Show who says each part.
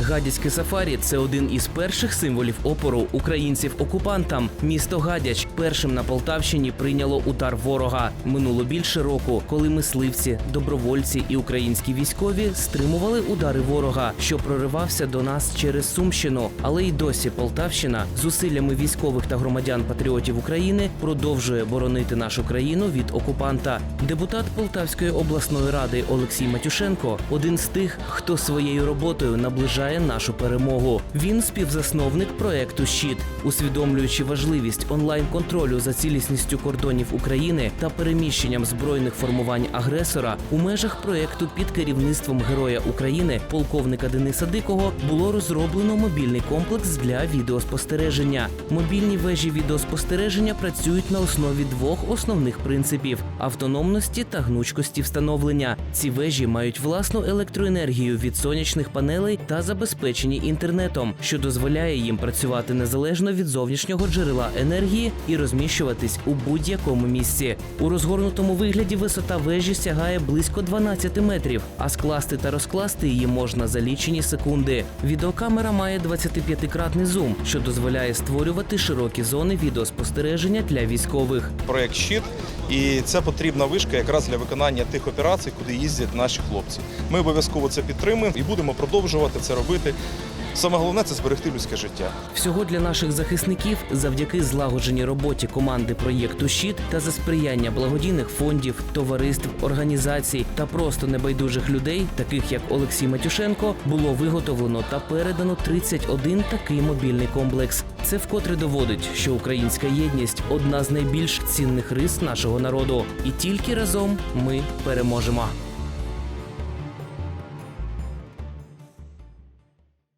Speaker 1: Гадяцьке сафарі це один із перших символів опору українців окупантам. Місто Гадяч першим на Полтавщині прийняло удар ворога. Минуло більше року, коли мисливці, добровольці і українські військові стримували удари ворога, що проривався до нас через Сумщину. Але й досі Полтавщина зусиллями військових та громадян патріотів України продовжує боронити нашу країну від окупанта. Депутат Полтавської обласної ради Олексій Матюшенко один з тих, хто своєю роботою наближає нашу перемогу. Він співзасновник проекту Щит, усвідомлюючи важливість онлайн-контролю за цілісністю кордонів України та переміщенням збройних формувань агресора у межах проекту під керівництвом Героя України полковника Дениса Дикого було розроблено мобільний комплекс для відеоспостереження. Мобільні вежі відеоспостереження працюють на основі двох основних принципів: автономності та гнучкості встановлення. Ці вежі мають власну електроенергію від сонячних панелей та забезпечені інтернетом, що дозволяє їм працювати незалежно від зовнішнього джерела енергії і розміщуватись у будь-якому місці. У розгорнутому вигляді висота вежі сягає близько 12 метрів, а скласти та розкласти її можна за лічені секунди. Відеокамера має 25-кратний зум, що дозволяє створювати широкі зони відеоспостереження для військових.
Speaker 2: проект щит, і це потрібна вишка якраз для виконання тих операцій, куди їздять наші хлопці. Ми обов'язково це підтримуємо і будемо продовжувати це робити. Саме головне це зберегти людське життя.
Speaker 1: Всього для наших захисників завдяки злагодженій роботі команди проєкту Щит та за сприяння благодійних фондів, товариств, організацій та просто небайдужих людей, таких як Олексій Матюшенко, було виготовлено та передано 31 такий мобільний комплекс. Це вкотре доводить, що українська єдність одна з найбільш цінних рис нашого народу, і тільки разом ми переможемо.